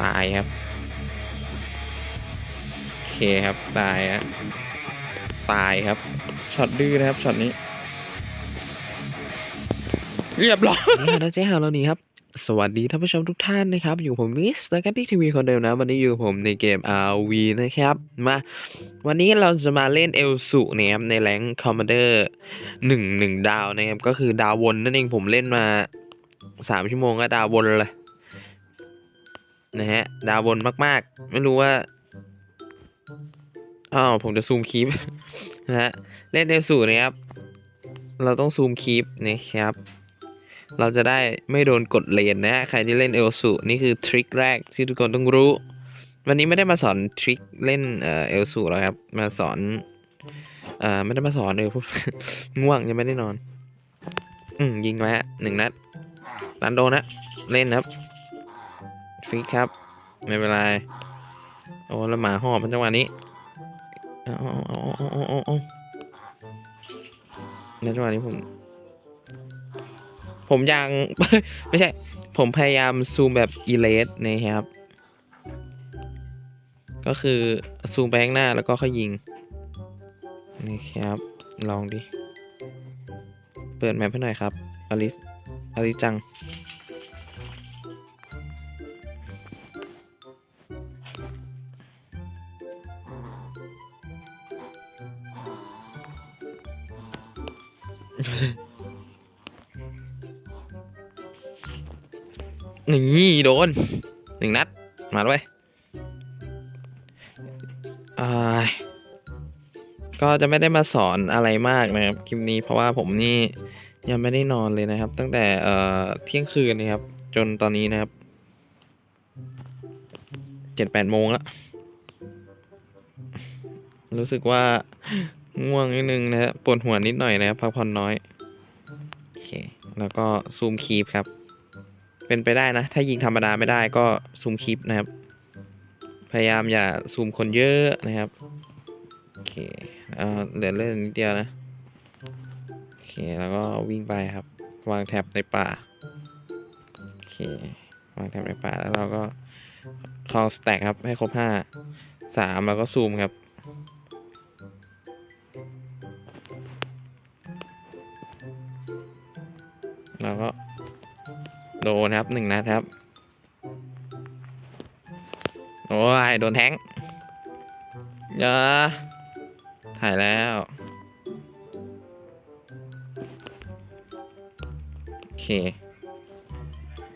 ตายครับ โอเคครับตายฮะตายครับช็อตดื้อนะครับช็อตนี้ เรียบร้อยนี่ฮะเจ๊ฮาเรานี้ครับสวัสดีท่านผู้ชมทุกท่านนะครับ อยู่ผมมิสแล้วก็ที่ทีวีคนเดิมนะ วันนี้อยู่ผมในเกม RV นะครับ มา วันนี้เราจะมาเล่นเอลสุนะครับในแรงคอมมานเดอร์หนึ่งหนึ่งดาวนะครับ ก็คือดาววนนั่นเองผมเล่นมาสามชั่วโมงก็ดาววนเลย นะฮะ ดาววนมากๆ ไม่รู้ว่า อ้าว ผมจะซูมคลิปนะฮะ เล่นเอลสุนะครับ เราต้องซูมคลิปนะครับ เราจะได้ไม่โดนกดเลนนะฮะ ใครที่เล่นเอลสุนี่คือทริคแรกที่ทุกคนต้องรู้ วันนี้ไม่ได้มาสอนทริคเล่นเออเอลสุแล้วครับ มาสอนเอ่อไม่ได้มาสอนเลยพวกง่วงยังไม่ได้นอน อืมยิงไว้ฮะหนึ่งนัดรันโดนนะเล่นครับ ฟิกครับ ไม่เป็นไร โอ้แล้วหมาหอบมันจังหวะนี้เอาเอาเอาเอาเอาในจังหวะนี้ผม ผมยัง ไม่ใช่ ผมพยายามซูมแบบอีเลสนะครับ ก็คือซูมไปข้างหน้าแล้วก็ค่อยยิง นี่ครับ ลองดิ เปิดแมปให้หน่อยครับอลิสอลิสจัง นี่โดนหนึ่งนัด มาด้วยก็จะไม่ได้มาสอนอะไรมากนะครับคลิปนี้เพราะว่าผมนี่ยังไม่ได้นอนเลยนะครับ ตั้งแต่เอ่อเที่ยงคืนนะครับ จนตอนนี้นะครับเจ็ดแปดโมงแล้วรู้สึกว่า ง่วงนิดนึงนะฮะปวดหัวนิดหน่อยนะครับพักผ่อนน้อยโอเคแล้วก็ซูมคีปครับ เป็นไปได้นะ ถ้ายิงธรรมดาไม่ได้ก็ซูมคลิปนะครับ พยายามอย่าซูมคนเยอะนะครับโอเคเอ่อเหลือเล่นนิดเดียวนะโอเคแล้วก็วิ่งไปครับ วางแท็บในป่าโอเควางแท็บในป่าแล้วเราก็เข้าสแต็กครับให้ครบห้าสามแล้วก็ซูมครับ แล้วก็โดนครับหนึ่งนัดครับ โอ้ย โดนแทงเยอะถ่ายแล้ว โอเค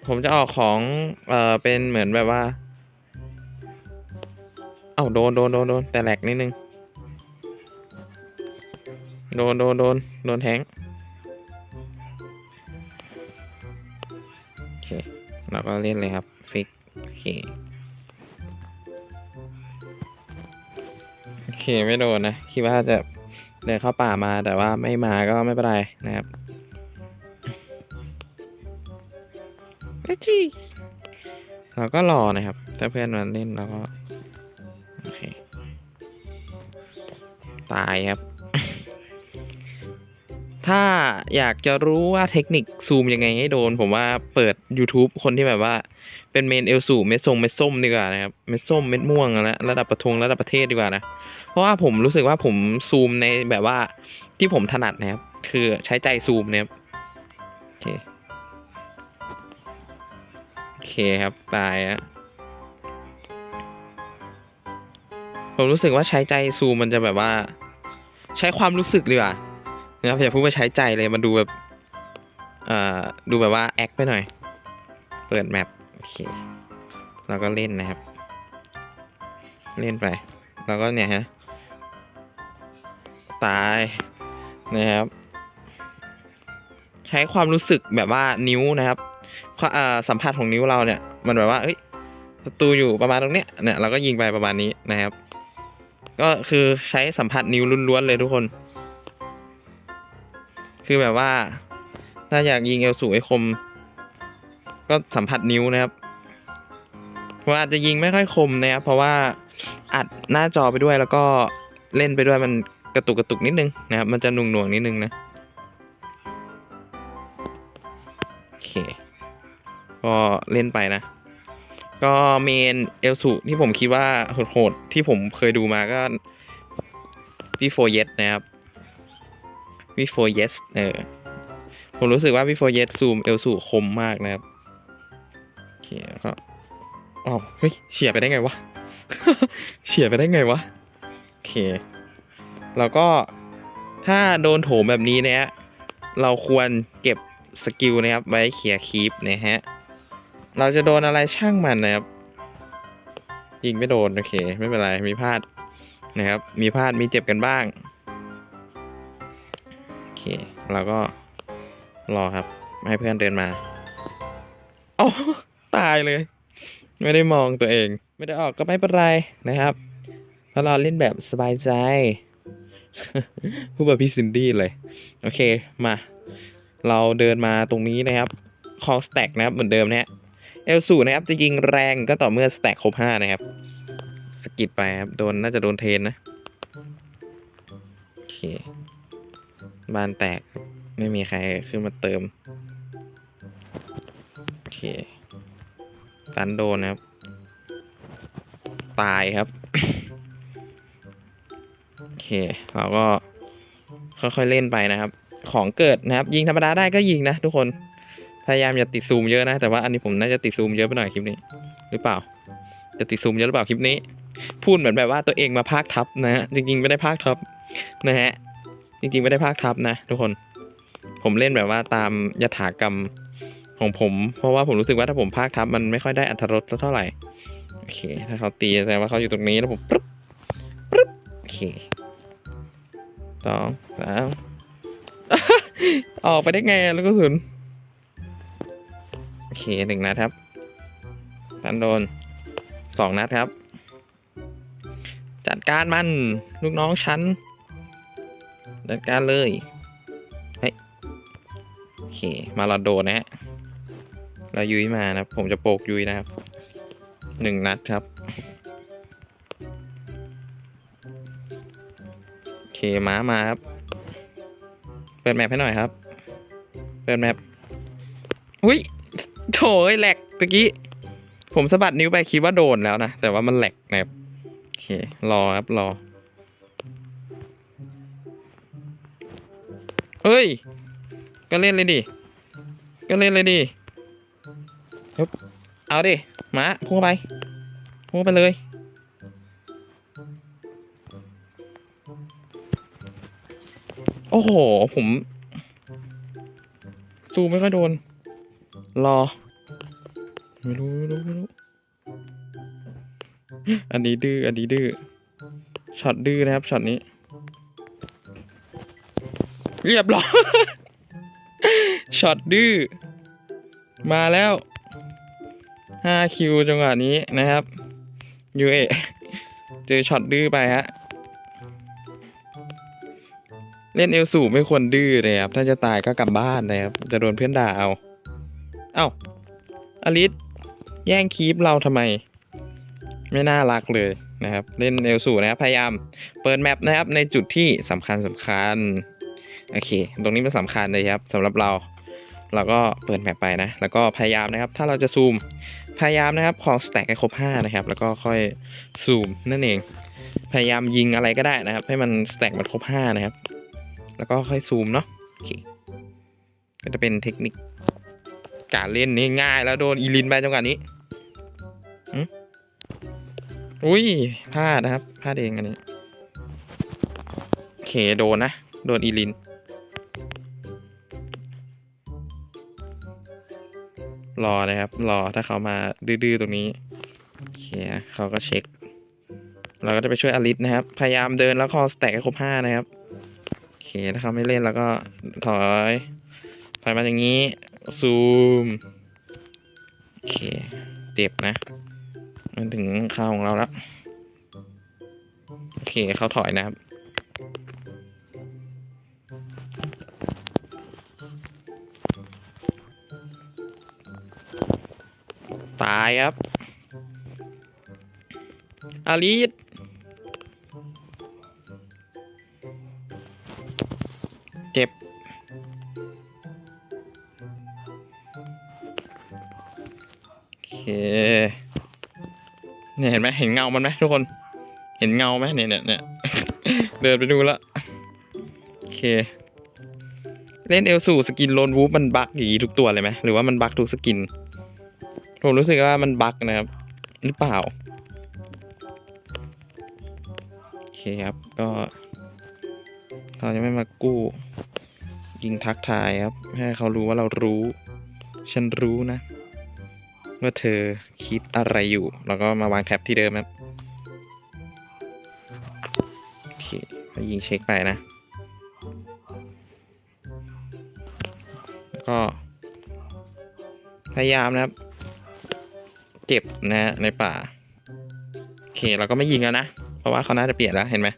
ผมจะออกของ เอ่อ เป็นเหมือนแบบว่า เอ้าโดนโดนโดนโดนแต่แหลกนิดนึง โดนโดนโดนโดนแทง เราก็เล่นเลยครับ ฟิก โอเค โอเค ไม่โดนนะ คิดว่าจะเดินเข้าป่ามาแต่ว่าไม่มาก็ไม่เป็นไรนะครับเอ้ยจี้เราก็รอนะครับ ถ้าเพื่อนมาเล่นเราก็ โอเค ตายครับ ถ้าอยากจะรู้ว่าเทคนิคซูมยังไงให้โดน ผมว่าเปิด YouTube คนที่แบบว่า เป็นเมนเอลสูเม็ดทรงเม็ดส้มดีกว่านะครับเม็ดส้มเม็ดม่วงแล้วระดับประทงระดับประเทศดีกว่านะเพราะว่าผมรู้สึกว่าผมซูมในแบบว่าที่ผมถนัดนะครับ คือใช้ใจซูมนะครับโอเคโอเคครับตายอะผมรู้สึกว่าใช้ใจซูมมันจะแบบว่า ใช้ความรู้สึกดีกว่า นะครับอย่าพูดว่าใช้ใจเลยมันดูแบบเอ่อดูแบบว่าแอคไปหน่อย เปิดแมปโอเคแล้วก็เล่นนะครับ เล่นไปแล้วก็เนี่ยฮะตายนะครับ ใช้ความรู้สึกแบบว่านิ้วนะครับสัมผัสของนิ้วเราเนี่ย มันแบบว่าเอ้ยศัตรูอยู่ประมาณตรงเนี้ยเนี่ยเราก็ยิงไปประมาณนี้นะครับ ก็คือใช้สัมผัสนิ้วล้วนๆเลยทุกคน คือแบบว่า ถ้าอยากยิงเอลสูไอคม ก็สัมผัสนิ้วนะครับว่าอาจจะยิงไม่ค่อยคมนะครับเพราะว่าอัดหน้าจอไปด้วยแล้วก็เล่นไปด้วยมันกระตุกกระตุกนิดนึงนะครับ มันจะหน่วงหน่วงนิดนึงนะโอเค ก็เล่นไปนะ ก็เมนเอลสุที่ผมคิดว่าโหดๆที่ผมเคยดูมาก็พี่โฟเยสนะครับ พี่โฟเยสเออผมรู้สึกว่าพี่โฟเยสซูมเอลสุคมมากนะครับโอเคแล้วก็อ๋อเฮ้ยเฉียไปได้ไงวะเฉียไปได้ไงวะโอเค แล้วก็ถ้าโดนโถมแบบนี้เนี่ยเราควรเก็บสกิลนะครับไว้เคลียร์คีปนะฮะเราจะโดนอะไรช่างมันนะครับยิงไม่โดน โอเค ไม่เป็นไร มีพลาดนะครับ มีพลาดมีเจ็บกันบ้าง เคเราก็รอครับ ให้เพื่อนเดินมาโอ้ตายเลย ไม่ได้มองตัวเอง ไม่ได้ออกก็ไม่เป็นไรนะครับเพราะเราเล่นแบบสบายใจพูดแบบพี่ซินดี้เลย โอเคมา เราเดินมาตรงนี้นะครับคอสแต็กนะครับเหมือนเดิมนะฮะเอลสูนะครับจะยิงแรงก็ต่อเมื่อสแต็กครบห้านะครับสกิดไปครับ โดนน่าจะโดนเทนนะ โอเค บานแตกไม่มีใครขึ้นมาเติม โอเคสันโดนนะครับ ตายครับ โอเค เราก็ค่อยๆเล่นไปนะครับ ของเกิดนะครับ ยิงธรรมดาได้ก็ยิงนะทุกคน พยายามอย่าติดซูมเยอะนะ แต่ว่าอันนี้ผมน่าจะติดซูมเยอะไปหน่อยคลิปนี้ หรือเปล่า จะติดซูมเยอะหรือเปล่าคลิปนี้ พูดเหมือนแบบว่าตัวเองมาพากทับนะฮะ จริงๆไม่ได้พากทับนะฮะ จริงๆ ไม่ได้พากทับนะ ทุกคน ผมเล่นแบบว่าตามยถากรรมของผม เพราะว่าผมรู้สึกว่าถ้าผมพากทับมันไม่ค่อยได้อัตรสเท่าไหร่ โอเค ถ้าเขาตีแสดงว่าเขาอยู่ตรงนี้แล้วผมปึ๊บปึ๊บโอเคสองสามออกไปได้ไงอะลูกกระสุนโอเคหนึ่งนัดครับตันโดนสองนัดครับ จัดการมัน ลูกน้องฉัน จัดการเลยเฮ้ยโอเค มาลาโดนะฮะเรายุ้ยมานะครับ ผมจะโปกยุ้ยนะครับหนึ่งนัดครับ โอเคม้ามาครับ เปิดแมปให้หน่อยครับ เปิดแมปอุ้ยโถเอ้ยแหลกตะกี้ ผมสะบัดนิ้วไปคิดว่าโดนแล้วนะ แต่ว่ามันแหลกนะครับ โอเค รอครับ รอ เฮ้ย ก็เล่นเลยดิ ก็เล่นเลยดิฮึบเอาดิมาพุ่งไป พุ่งไปเลย โอ้โห ผม ซูไม่ค่อยโดน รอ ไม่รู้ไม่รู้ไม่รู้ อันนี้ดื้อ อันนี้ดื้อ ช็อตดื้อนะครับ ช็อตนี้ เรียบร้อยช็อตดื้อ มาแล้ว 5 คิวจังหวะนี้นะครับยูเอเจอช็อตดื้อไปฮะ เล่นเอลสูไม่ควรดื้อเลยครับ ถ้าจะตายก็กลับบ้านนะครับ จะโดนเพื่อนด่าเอา เอ้าอลิสแย่งคีปเราทำไม ไม่น่ารักเลยนะครับ เล่นเอลสูนะครับ พยายาม เปิดแมปนะครับ ในจุดที่สำคัญสำคัญ โอเค ตรงนี้เป็นสำคัญเลยครับสำหรับเรา เราก็เปิดแมปไปนะ แล้วก็พยายามนะครับ ถ้าเราจะซูม พยายามนะครับของสแต็กให้ครบ5นะครับ แล้วก็ค่อยซูมนั่นเอง พยายามยิงอะไรก็ได้นะครับ ให้มันสแต็กมันครบ5นะครับ แล้วก็ค่อยซูมเนาะ โอเค ก็จะเป็นเทคนิคการเล่นนี่ง่ายแล้วโดนอีลินไปจังหวะนี้อุ้ยพลาดนะครับพลาดเองอันนี้ โอเค โดนนะ โดนอีลิน รอนะครับ รอถ้าเขามาดื้อๆตรงนี้โอเคเขาก็เช็ค เราก็จะไปช่วยอลิสนะครับ พยายามเดินแล้วคอสแต็กให้ครบห้านะครับโอเคถ้าเขาไม่เล่นแล้วก็ถอยถอยมาอย่างนี้ ซูมโอเคเจ็บนะ มันถึงข้าวของเราแล้วโอเคเขาถอยนะครับ ตายครับอาลีดเก็บ โอเค เนี่ยเห็นไหมเห็นเงา มันไหมทุกคน เห็นเงาไหมเนี่ยเนี่ยเนี่ยเดินไปดูละ โอเค เล่นเอลสูสกินโลนวูฟมันบักอย่างนี้ทุกตัวเลยไหม หรือว่ามันบักทุกสกิน ผมรู้สึกว่ามันบั๊กนะครับ หรือเปล่า โอเคครับ ก็เราจะไม่มากู้ ยิงทักทายครับ ให้เขารู้ว่าเรารู้ ฉันรู้นะ ว่าเธอคิดอะไรอยู่ แล้วก็มาวางแท็บที่เดิมครับโอเคก็ยิงเช็คไปนะแล้วก็พยายามนะครับ เก็บนะฮะในป่าโอเคเราก็ไม่ยิงแล้วนะ เพราะว่าเขาน่าจะเปลี่ยนแล้วเห็นไหม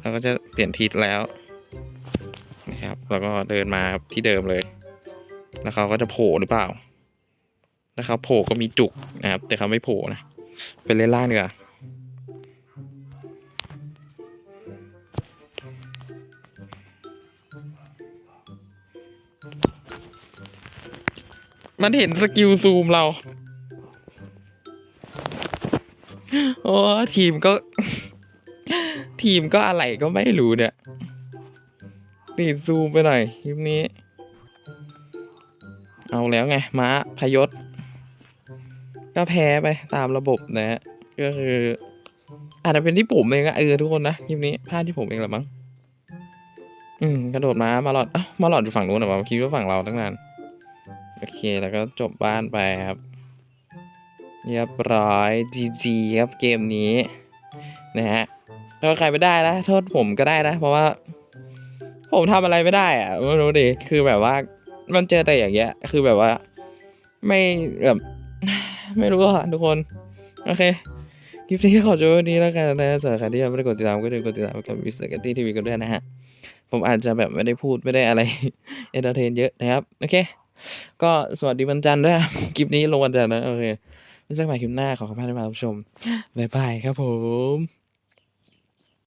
เขาก็จะเปลี่ยนทิศแล้วนะครับแล้วก็เดินมาที่เดิมเลย แล้วเขาก็จะโผล่หรือเปล่าถ้าเขาโผล่ก็มีจุกนะครับ แต่เขาไม่โผล่นะไปเล่นล่างดีกว่ามันเห็นสกิลซูมเรา โอ้ทีมก็ ทีมก็อะไรก็ไม่รู้เนี่ยติดซูมไปหน่อยคลิปนี้ เอาแล้วไงม้าพยศ ก็แพ้ไปตามระบบนะฮะก็คืออาจจะเป็นที่ผมเองอะเออทุกคนนะคลิปนี้พลาดที่ผมเองแหละมั้งอืมกระโดดม้ามาหลอดอ้ามาหลอดอยู่ฝั่งนู้นเหรอวะคิดว่าฝั่งเราตั้งนานโอเคแล้วก็จบบ้านไปครับ เรียบร้อย GG ครับเกมนี้นะฮะโทษใครไม่ได้นะโทษผมก็ได้นะ เพราะว่า ผมทำอะไรไม่ได้อะไม่รู้ดิคือแบบว่า มันเจอแต่อย่างเงี้ย คือแบบว่า ไม่แบบไม่รู้อะทุกคนโอเคคลิปนี้ขอจบว้นี้แล้วกันนะสำหรับใครที่ยังไม่ได้กดติดตามก็อย่าลืมกดติดตามกับมิสเตอร์กันตี้ทีวีกันด้วยนะฮะผมอาจจะแบบไม่ได้พูดไม่ได้อะไรเอนเตอร์เทนเยอะนะครับ โอเค ก็สวัสดีวันจันทร์ด้วยคลิปนี้ลงวันจันทร์นะ โอเค ไว้เจอกันใหม่คลิปหน้าขอขอบคุณที่มารับชมบ๊ายบายครับผม